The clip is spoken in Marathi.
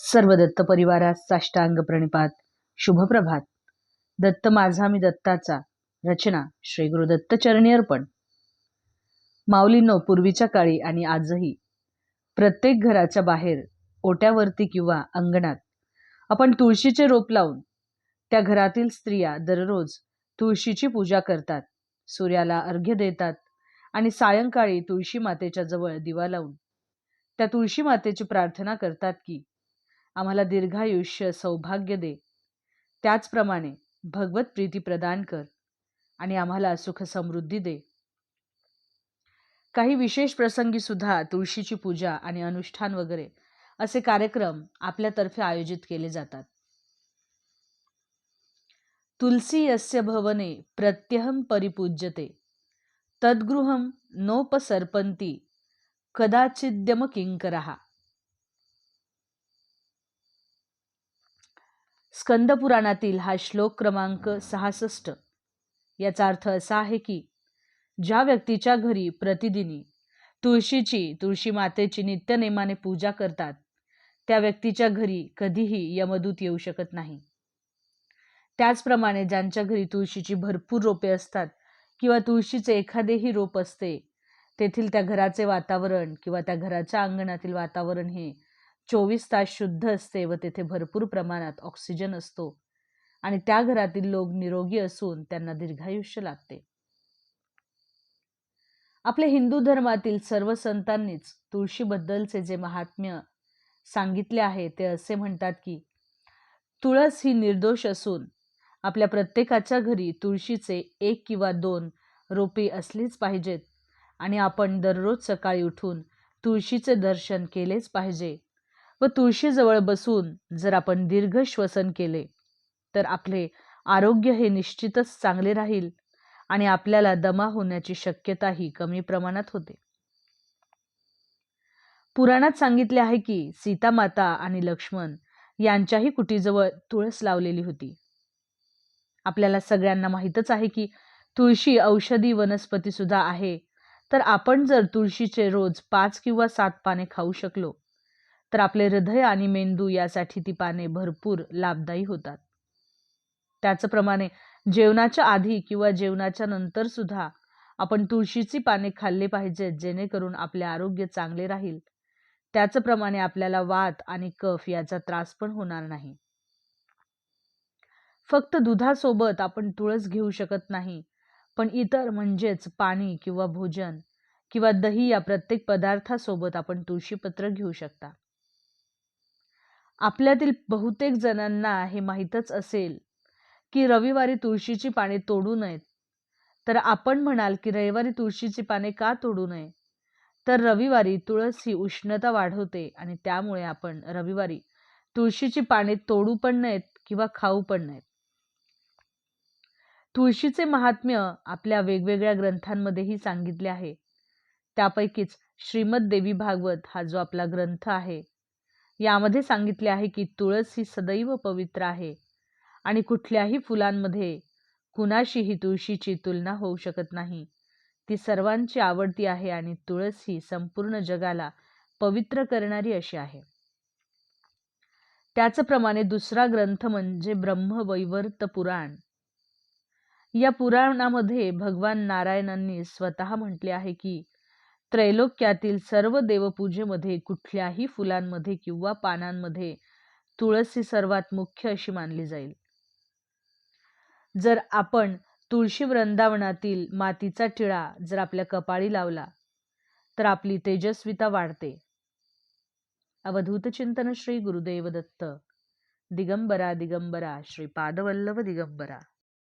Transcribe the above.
सर्व दत्त परिवारात साष्टांग प्रणिपात. शुभप्रभात. दत्त माझा मी दत्ताचा. रचना श्री गुरुदत्त चरणी अर्पण. माऊलींनो पूर्वीच्या काळी आणि आजही प्रत्येक घराच्या बाहेर ओट्यावरती किंवा अंगणात आपण तुळशीचे रोप लावून त्या घरातील स्त्रिया दररोज तुळशीची पूजा करतात. सूर्याला अर्घ्य देतात आणि सायंकाळी तुळशी मातेच्या जवळ दिवा लावून त्या तुळशी मातेची प्रार्थना करतात की आम्हाला दीर्घायुष्य सौभाग्य दे. त्याचप्रमाणे भगवत प्रीती प्रदान कर आणि आम्हाला सुख समृद्धी दे. काही विशेष प्रसंगी सुद्धा तुळशीची पूजा आणि अनुष्ठान वगैरे असे कार्यक्रम आपल्यातर्फे आयोजित केले जातात. तुलसी यस्य भवने प्रत्यहम परिपूज्यते. तद्गृहम नोपसर्पंती कदाचिद्यम किंकरहा स्कंदपुराणातील हा श्लोक क्रमांक सहासष्ट. याचा अर्थ असा आहे की ज्या व्यक्तीच्या घरी प्रतिदिनी तुळशीची तुळशी मातेची नित्यनेमाने पूजा करतात त्या व्यक्तीच्या घरी कधीही यमदूत येऊ शकत नाही. त्याचप्रमाणे ज्यांच्या घरी तुळशीची भरपूर रोपे असतात किंवा तुळशीचे एखादेही रोप असते तेथील त्या घराचे वातावरण किंवा त्या घराच्या अंगणातील वातावरण हे चोवीस तास शुद्ध असते व तेथे भरपूर प्रमाणात ऑक्सिजन असतो. आणि त्या घरातील लोक निरोगी असून त्यांना दीर्घायुष्य लागते. आपल्या हिंदू धर्मातील सर्व संतांनीच तुळशीबद्दलचे जे महात्म्य सांगितले आहे ते असे म्हणतात की तुळस ही निर्दोष असून आपल्या प्रत्येकाच्या घरी तुळशीचे एक किंवा दोन रोपे असलीच पाहिजेत. आणि आपण दररोज सकाळी उठून तुळशीचे दर्शन केलेच पाहिजे. व तुळशीजवळ बसून जर आपण दीर्घ श्वसन केले तर आपले आरोग्य हे निश्चितच चांगले राहील आणि आपल्याला दमा होण्याची शक्यताही कमी प्रमाणात होते. पुराणात सांगितले आहे की सीता माता आणि लक्ष्मण यांच्याही कुटीजवळ तुळस लावलेली होती. आपल्याला सगळ्यांना माहीतच आहे की तुळशी औषधी वनस्पती सुद्धा आहे तर आपण जर तुळशीचे रोज पाच किंवा सात पाने खाऊ शकलो तर आपले हृदय आणि मेंदू यासाठी ती पाने भरपूर लाभदायी होतात. त्याचप्रमाणे जेवणाच्या आधी किंवा जेवणाच्या नंतर सुद्धा आपण तुळशीची पाने खाल्ली पाहिजेत जेणेकरून आपले आरोग्य चांगले राहील. त्याचप्रमाणे आपल्याला वात आणि कफ याचा त्रास पण होणार नाही. फक्त दुधासोबत आपण तुळस घेऊ शकत नाही पण इतर म्हणजेच पाणी किंवा भोजन किंवा दही या प्रत्येक पदार्थासोबत आपण तुळशीपत्र घेऊ शकता. आपल्यातील बहुतेक जणांना हे माहीतच असेल की रविवारी तुळशीची पाने तोडू नयेत. तर आपण म्हणाल की रविवारी तुळशीची पाने का तोडू नये? तर रविवारी तुळस ही उष्णता वाढवते आणि त्यामुळे आपण रविवारी तुळशीची पाने तोडू पण नयेत किंवा खाऊ पण नयेत. तुळशीचे महात्म्य आपल्या वेगवेगळ्या ग्रंथांमध्येही सांगितले आहे. त्यापैकीच श्रीमद देवी भागवत हा जो आपला ग्रंथ आहे यामध्ये सांगितले आहे की तुळस ही सदैव पवित्र आहे आणि कुठल्याही फुलांमध्ये कुणाशीही तुळशीची तुलना होऊ शकत नाही. ती सर्वांची आवडती आहे आणि तुळस ही संपूर्ण जगाला पवित्र करणारी अशी आहे. त्याचप्रमाणे दुसरा ग्रंथ म्हणजे ब्रह्मवैवर्त पुराण. या पुराणामध्ये भगवान नारायणांनी स्वतः म्हटले आहे की त्रैलोक्यातील सर्व देवपूजेमध्ये कुठल्याही फुलांमध्ये किंवा पानांमध्ये तुळस सर्वात मुख्य अशी मानली जाईल. जर आपण तुळशी वृंदावनातील मातीचा टिळा जर आपल्या कपाळी लावला तर आपली तेजस्विता वाढते. अवधूत चिंतन श्री गुरुदेव दत्त दिगंबरा दिगंबरा श्री पादवल्लभ दिगंबरा.